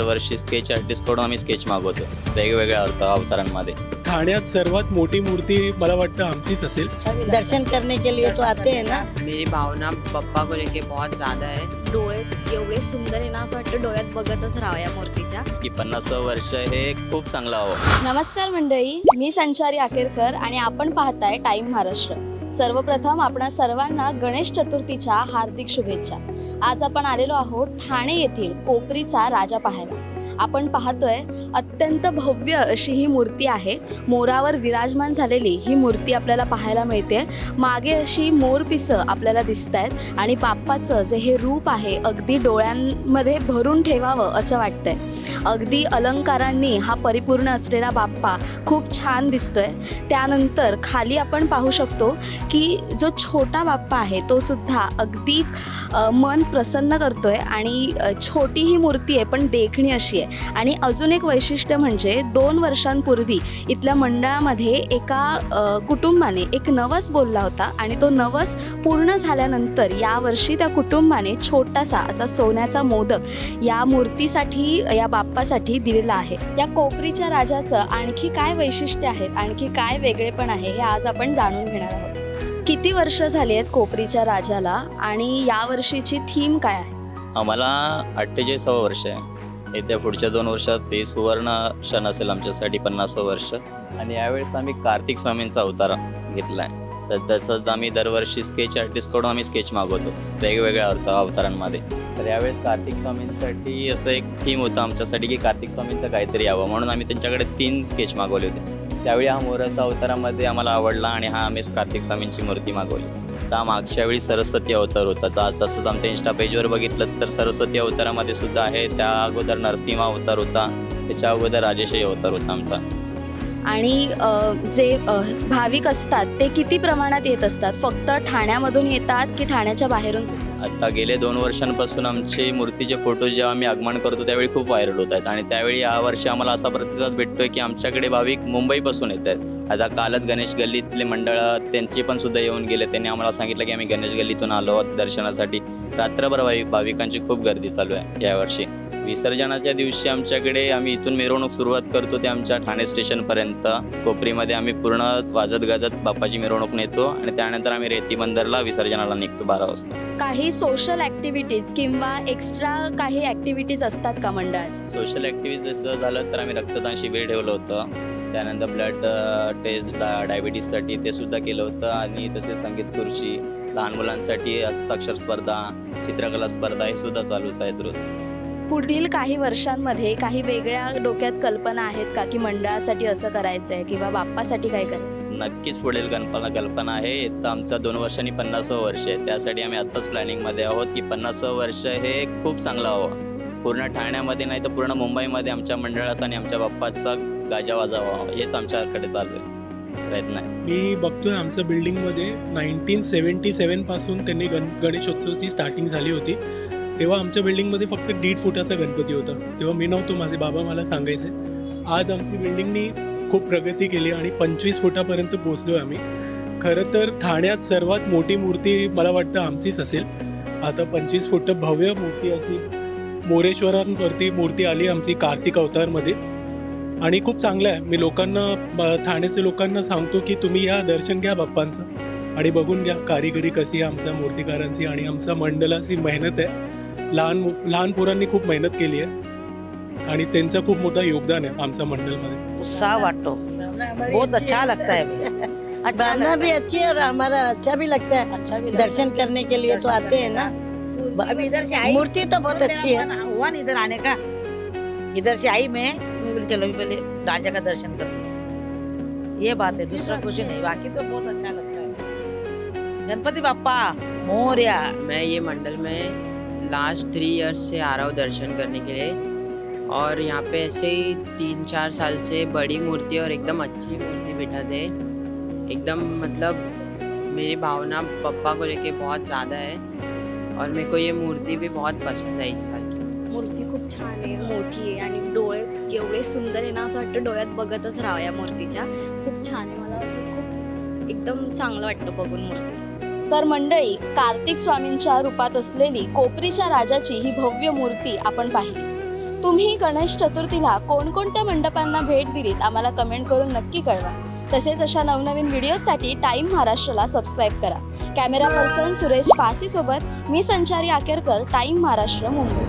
दरवर्षी स्केच आर्टिस्टकडून आम्ही स्केच मागवतो वेगवेगळ्या अर्थ अवतारांमध्ये. ठाण्यात सर्वात मोठी मूर्ती मला वाटतं आमचीच असेल. दर्शन करने के लिए तो आते हैं ना? मेरी भावना पप्पा को लेके बहुत ज़्यादा है. डोळे एवढे सुंदर आहे ना असं वाटतं डोळ्यात बघतच राहावं या मूर्तीच्या. की पन्नास वर्ष हे खूप चांगलं हवं. नमस्कार मंडळी मी संचारी आकेरकर आणि आपण पाहताय टाइम महाराष्ट्र. सर्वप्रथम आपणा सर्वांना गणेश चतुर्थीच्या हार्दिक शुभेच्छा. आज आपण आलेलो आहोत ठाणे येथील कोपरीचा राजा पाहायला. आपण पाहतोय अत्यंत भव्य अशी ही मूर्ती आहे. मोरावर विराजमान झालेली ही मूर्ती आपल्याला पाहायला मिळते. मागे अशी मोरपिसं आपल्याला दिसत आहेत आणि बाप्पाचं जे हे रूप आहे अगदी डोळ्यांमध्ये भरून ठेवावं असं वाटतंय. अगदी अलंकारांनी हा परिपूर्ण असलेला बाप्पा खूप छान दिसतोय. त्यानंतर खाली आपण पाहू शकतो की जो छोटा बाप्पा आहे तो सुद्धा अगदी मन प्रसन्न करतोय आणि छोटी ही मूर्ती आहे पण देखणी अशी आहे. आणि अजून एक वैशिष्ट्य म्हणजे दोन वर्षांपूर्वी इथल्या मंडळामध्ये एका कुटुंबाने एक नवस बोलला होता आणि तो नवस पूर्ण झाल्यानंतर यावर्षी त्या कुटुंबाने छोटासा असा सोन्याचा मोदक या मूर्तीसाठी या बाप्पासाठी दिलेला आहे. या कोपरीच्या राजाचं आणखी काय वैशिष्ट्य आहेत आणखी काय वेगळेपण आहे? हे आज आपण जाणून घेणार आहोत. किती वर्ष झाली आहेत कोपरीच्या राजाला आणि या वर्षीची थीम काय आहे? आम्हाला अठ्ठेचाळीसावं वर्ष आहे. येत्या पुढच्या दोन वर्षात हे सुवर्ण क्षण असेल आमच्यासाठी पन्नासावं वर्ष. आणि यावेळेस आम्ही कार्तिक स्वामींचा अवतार घेतला आहे तर तसंच आम्ही दरवर्षी स्केच आर्टिस्टकडून आम्ही स्केच मागवतो वेगवेगळ्या अर्थ अवतारांमध्ये. तर यावेळेस कार्तिक स्वामींसाठी असं एक थीम होतं आमच्यासाठी की कार्तिक स्वामींचं काहीतरी यावं म्हणून आम्ही त्यांच्याकडे तीन स्केच मागवले होते. त्यावेळी हा मोराचा अवतारामध्ये आम्हाला आवडला आणि हा आम्ही कार्तिक स्वामींची मूर्ती मागवली. तर मागच्या वेळी सरस्वती अवतार होता तर तसंच आमच्या इन्स्टा पेजवर बघितलं तर सरस्वती अवतारामध्ये सुद्धा आहे त्या अगोदर नरसिंहा अवतार होता त्याच्या अगोदर राजेशाही अवतार होता आमचा. आणि जे भाविक असतात ते किती प्रमाणात येत असतात? फक्त ठाण्यामधून येतात की ठाण्याच्या बाहेरून सुद्धा? आता गेले दोन वर्षांपासून आमचे मूर्तीचे फोटो जेव्हा आम्ही आगमन करतो त्यावेळी खूप व्हायरल होत आहेत. आणि त्यावेळी यावर्षी आम्हाला असा प्रतिसाद भेटतोय की आमच्याकडे भाविक मुंबईपासून येत आहेत. आता कालच गणेश गल्लीतले मंडळ त्यांचे पण सुद्धा येऊन गेले. त्यांनी आम्हाला सांगितलं की आम्ही गणेश गल्लीतून आलो आहोत दर्शनासाठी. रात्रभर भाविक भाविकांची खूप गर्दी चालू आहे यावर्षी विसर्जनाच्या दिवशी आमच्याकडे आम्ही इथून मिरवणूक सुरुवात करतो ते आमच्या ठाणे स्टेशनपर्यंत. कोपरीमध्ये आम्ही पूर्ण वाजत गाजत बाप्पाची मिरवणूक नेतो आणि त्यानंतर आम्ही रेती बंदरला विसर्जनाला निघतो बारा वाजता. काही सोशल ॲक्टिव्हिटीज किंवा एक्स्ट्रा काही ॲक्टिव्हिटीज असतात का मंडळाच्या सोशल ॲक्टिव्हिटीज जसं झालं तर आम्ही रक्तदान शिबिर ठेवलं होतं. त्यानंतर ब्लड टेस्ट डायबिटीजसाठी ते सुद्धा केलं होतं आणि तसेच संगीत खुर्ची लहान मुलांसाठी हस्ताक्षर स्पर्धा चित्रकला स्पर्धा हे सुद्धा चालूच आहेत रोज. पुढील काही वर्षांमध्ये काही वेगळ्या डोक्यात कल्पना आहेत का? की मंडळासाठी असं करायचं आहे किंवा बाप्पासाठी काय करायचं नक्कीच पुढील कल्पना कल्पना आहे. तर आमचा दोन वर्षांनी पन्नासावं वर्ष आहे. त्यासाठी आम्ही आत्ताच प्लॅनिंगमध्ये आहोत की पन्नासावं वर्ष हे खूप चांगलं हवं पूर्ण ठाण्यामध्ये नाही तर पूर्ण मुंबईमध्ये आमच्या मंडळाचा आणि आमच्या बाप्पाचा गाजावाजा व्हावा हेच आमच्याकडे चालू आहे. प्रयत्न आहे. मी बघतोय आमच्या बिल्डिंगमध्ये नाईन्टीन सेवन्टी सेवनपासून त्यांनी गण गणेशोत्सवाची स्टार्टिंग झाली होती. तेव्हा आमच्या बिल्डिंगमध्ये फक्त दीड फुटाचा गणपती होता. तेव्हा मी नव्हतो माझे बाबा मला सांगायचे. आज आमची बिल्डिंगनी खूप प्रगती केली आणि पंचवीस फुटापर्यंत पोचलो आम्ही. खरं तर ठाण्यात सर्वात मोठी मूर्ती मला वाटतं आमचीच असेल. आता पंचवीस फुट भव्य मूर्ती अशी मोरेश्वरांवरती मूर्ती आली आमची कार्तिक अवतारमध्ये. आणि खूप चांगलं आहे. मी लोकांना ठाण्याचे लोकांना सांगतो की तुम्ही या दर्शन घ्या बाप्पांचं. आणि बघून घ्या कारिगरी कशी आहे आमच्या मूर्तिकारांची आणि आमचा मंडलाची मेहनत आहे. लहान लहान पोरांनी खूप मेहनत केली आहे. आणि त्यांचं खूप मोठं योगदान आहे आमच्या मंडळमध्ये. उत्साह बांटो बहुत अच्छा लगता है. अच्छा भावना भी। अच्छी है और हमारा अच्छा भी लगता है. अच्छा भी लगता दर्शन करने के लिए तो आते हैं ना। अभी इधर से आई. मूर्ति तो बहुत अच्छी है. हुआ ना इधर आने का. इधर से आई मैं. मैं बोली चलो अभी पहले राजा का दर्शन कर। ये बात है दूसरा कुछ अच्छी। नहीं. बाकी तो बहुत अच्छा लगता है. गणपति बाप्पा मोरया. मैं ये मंडल में लास्ट थ्री इयर्स से आ रहा हूँ दर्शन करने के लिए। और यहाँ पे ऐसे ही तीन चार साल से बड़ी मूर्ति और एकदम अच्छी मूर्ति बैठा थे एकदम मतलब मेरी भावना पप्पा को लेके बहुत ज़्यादा है। और मेरे को ये मूर्ति भी बहुत पसंद है इस साल। मूर्ती खूप छान आहे मोठी आहे आणि डोळे एवढे सुंदर आहे ना असं वाटतं डोळ्यात बघतच राहावं या मूर्तीच्या. खूप छान आहे मला असं खूप एकदम चांगलं वाटतं बघून मूर्ती. तर मंडळी कार्तिक स्वामींच्या रूपात असलेली कोपरीच्या राजाची ही भव्य मूर्ती आपण पाहिली. तुम्ही गणेश चतुर्थीला कोणकोणत्या मंडपांना भेट दिलीत आम्हाला कमेंट करून नक्की कळवा. तसेच अशा नवनवीन व्हिडिओसाठी टाईम महाराष्ट्राला सबस्क्राईब करा. कॅमेरा पर्सन सुरेश पासीसोबत मी संचारी आकेरकर टाईम महाराष्ट्र मुंबई.